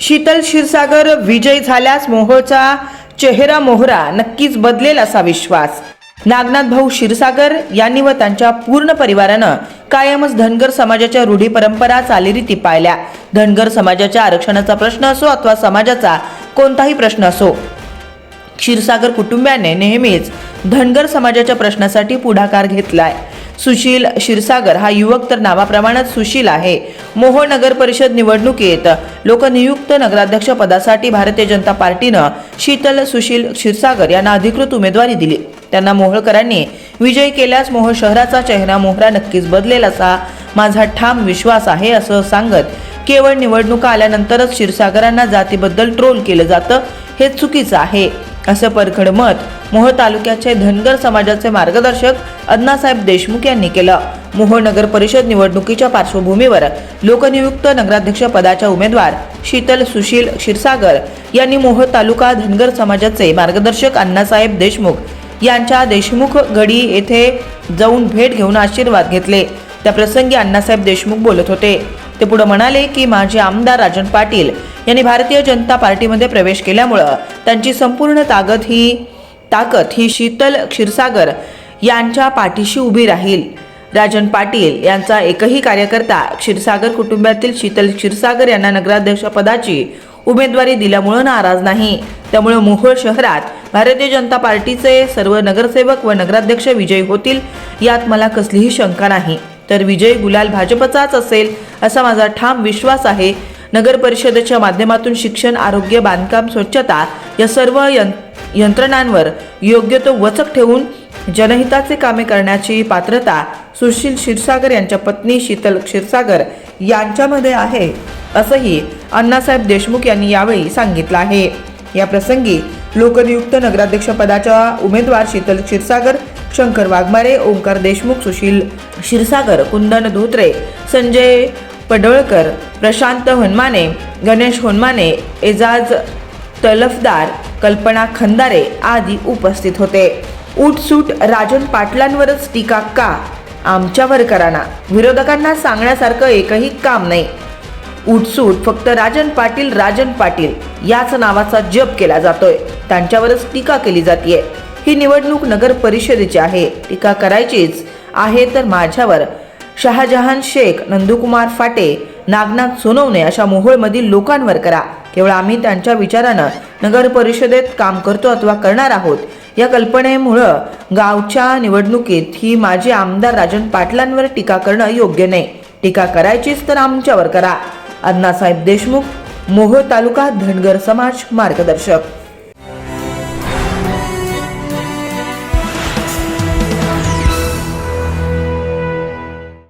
शीतल क्षीरसागर विजयी झाल्यास मोहोळचा चेहरा मोहरा नक्कीच बदलेल असा विश्वास. नागनाथ भाऊ क्षीरसागर यांनी व त्यांच्या पूर्ण परिवारानं कायमच धनगर समाजाच्या रूढी परंपरा चालीरीती पाळल्या धनगर समाजाच्या आरक्षणाचा प्रश्न असो अथवा समाजाचा कोणताही प्रश्न असो क्षीरसागर कुटुंबियाने नेहमीच धनगर समाजाच्या प्रश्नासाठी पुढाकार घेतलाय. सुशील क्षीरसागर. हा युवक तर नावाप्रमाणेच सुशील आहे. मोहोळ नगर परिषद निवडणुकीत लोकनियुक्त नगराध्यक्ष पदासाठी भारतीय जनता पार्टीनं शीतल सुशील क्षीरसागर यांना अधिकृत उमेदवारी दिली. त्यांना मोहोळकरांनी विजय केल्यास मोहोळ शहराचा चेहरा मोहरा नक्कीच बदलेल असा माझा ठाम विश्वास आहे असं सांगत केवळ निवडणुका आल्यानंतरच क्षीरसागरांना जातीबद्दल ट्रोल केलं जातं हे चुकीचं आहे. असं परखड मत मोह तालुक्याचे धनगर समाजाचे मार्गदर्शक अण्णासाहेब देशमुख यांनी केलं. मोह नगर परिषद निवडणुकीच्या पार्श्वभूमीवर लोकनियुक्त नगराध्यक्ष पदाच्या उमेदवार शीतल सुशील क्षीरसागर यांनी मोह तालुका धनगर समाजाचे मार्गदर्शक अण्णासाहेब देशमुख यांच्या देशमुख गडी येथे जाऊन भेट घेऊन आशीर्वाद घेतले. त्या प्रसंगी अण्णासाहेब देशमुख बोलत होते. ते पुढे म्हणाले की माजी आमदार राजन पाटील यांनी भारतीय जनता पार्टीमध्ये प्रवेश केल्यामुळं त्यांची संपूर्ण ताकद ही ताकद ही शीतल क्षीरसागर यांच्या पाठीशी उभी राहील. राजन पाटील यांचा एकही कार्यकर्ता क्षीरसागर कुटुंबातील शीतल क्षीरसागर यांना नगराध्यक्षपदाची उमेदवारी दिल्यामुळं नाराज नाही. त्यामुळे मोहोळ शहरात भारतीय जनता पार्टीचे सर्व नगरसेवक व नगराध्यक्ष विजयी होतील यात मला कसलीही शंका नाही. तर विजय गुलाल भाजपचाच असेल असा माझा ठाम विश्वास आहे नगर परिषदेच्या माध्यमातून शिक्षण आरोग्य बांधकाम स्वच्छता या सर्व यंत्रणांवर योग्य तो वचक ठेवून जनहिताचे कामे करण्याची पात्रता सुशील क्षीरसागर यांच्या पत्नी शीतल क्षीरसागर यांच्यामध्ये आहे असंही अण्णासाहेब देशमुख यांनी यावेळी सांगितलं आहे. या प्रसंगी लोकनियुक्त नगराध्यक्षपदाच्या उमेदवार शीतल क्षीरसागर शंकर वाघमारे ओंकार देशमुख सुशील क्षीरसागर कुंदन धोत्रे संजय पडोळकर प्रशांत होनमाने गणेश होनमाने एजाज तलफदार कल्पना खंदारे आदी उपस्थित होते. उठसूट राजन पाटलांवरच टीका का? आमच्यावर कराना विरोधकांना सांगण्यासारखं एकही काम नाही. उठसूट फक्त राजन पाटील राजन पाटील याच नावाचा जप केला जातोय. त्यांच्यावरच टीका केली जाते ही निवडणूक नगर परिषदेची आहे. टीका करायचीच आहे तर माझ्यावर. शहाजहान शेख नंदुकुमार फाटे नागनाथ सोनवणे अशा मोहोळमधील लोकांवर करा. केवळ आम्ही त्यांच्या विचारानं नगर परिषदेत काम करतो अथवा करणार आहोत. या कल्पनेमुळं गावच्या निवडणुकीत ही माजी आमदार राजन पाटलांवर टीका करणं योग्य नाही. टीका करायचीच तर आमच्यावर करा. अण्णासाहेब देशमुख मोहोळ तालुका धनगर समाज मार्गदर्शक.